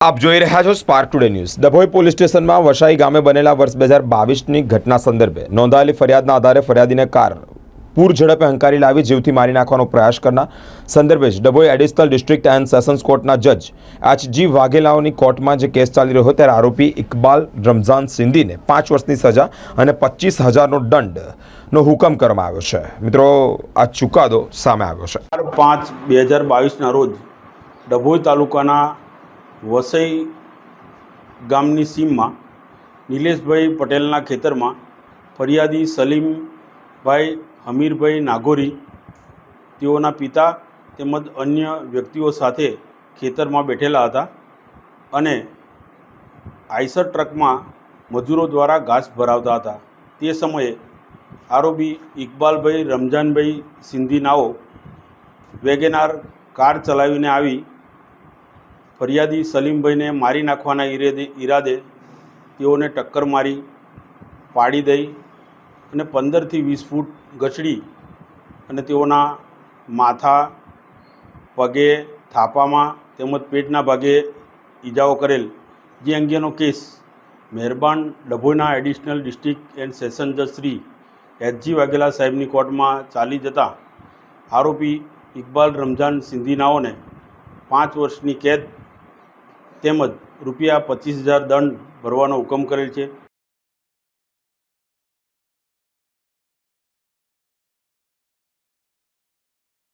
આપ જોઈ રહ્યા છો Spark today news Dabhoi police સ્ટેશનમાં વસાઈ ગામે બનેલા વર્ષ બે હજાર બાવીસની ઘટના સંદર્ભે નોંધાયેલી ફરિયાદના આધારે ફરિયાદીને કાર પૂર ઝડપે હંકારી લાવી જીવથી મારી નાખવાનો પ્રયાસ કરનાર સંદર્ભે જ Dabhoi additional district and sessions કોર્ટના જજ એચ જી વાઘેલાઓની કોર્ટમાં જે કેસ ચાલી રહ્યો ત્યારે આરોપી ઇકબાલ રમઝાન સિંધીને પાંચ વર્ષની સજા અને પચીસ હજારનો દંડનો હુકમ કરવામાં આવ્યો છે. મિત્રો, આ ચુકાદો સામે આવ્યો છે. પાંચ બે હજાર બાવીસના રોજ ડભોઈ તાલુકાના વસઈ ગામની સીમમાં નિલેશભાઈ પટેલના ખેતરમાં ફરિયાદી સલીમભાઈ હમીરભાઈ નાગોરી, તેઓના પિતા તેમજ અન્ય વ્યક્તિઓ સાથે ખેતરમાં બેઠેલા હતા અને આઈસર ટ્રકમાં મજૂરો દ્વારા ઘાસ ભરાવતા હતા. તે સમયે આરોપી ઇકબાલભાઈ રમજાનભાઈ સિંધીનાઓ વેગેનાર કાર ચલાવીને આવી ફરિયાદી સલીમભાઈને મારી નાખવાના ઈરાદે ઈરાદે તેઓને ટક્કર મારી, પાડી દઈ અને પંદરથી વીસ ફૂટ ગચડી અને તેઓના માથા, પગે, થાપામાં તેમજ પેટના ભાગે ઈજાઓ કરેલ. જે અંગેનો કેસ મહેરબાન ડભોઈના એડિશનલ ડિસ્ટ્રિક્ટ એન્ડ સેશન જજ શ્રી એચજી વાઘેલા સાહેબની કોર્ટમાં ચાલી જતા આરોપી ઇકબાલ રમઝાન સિંધીનાઓને પાંચ વર્ષની કેદ તેમજ રૂપિયા પચીસ હજાર દંડ ભરવાનો હુકમ કરેલ છે.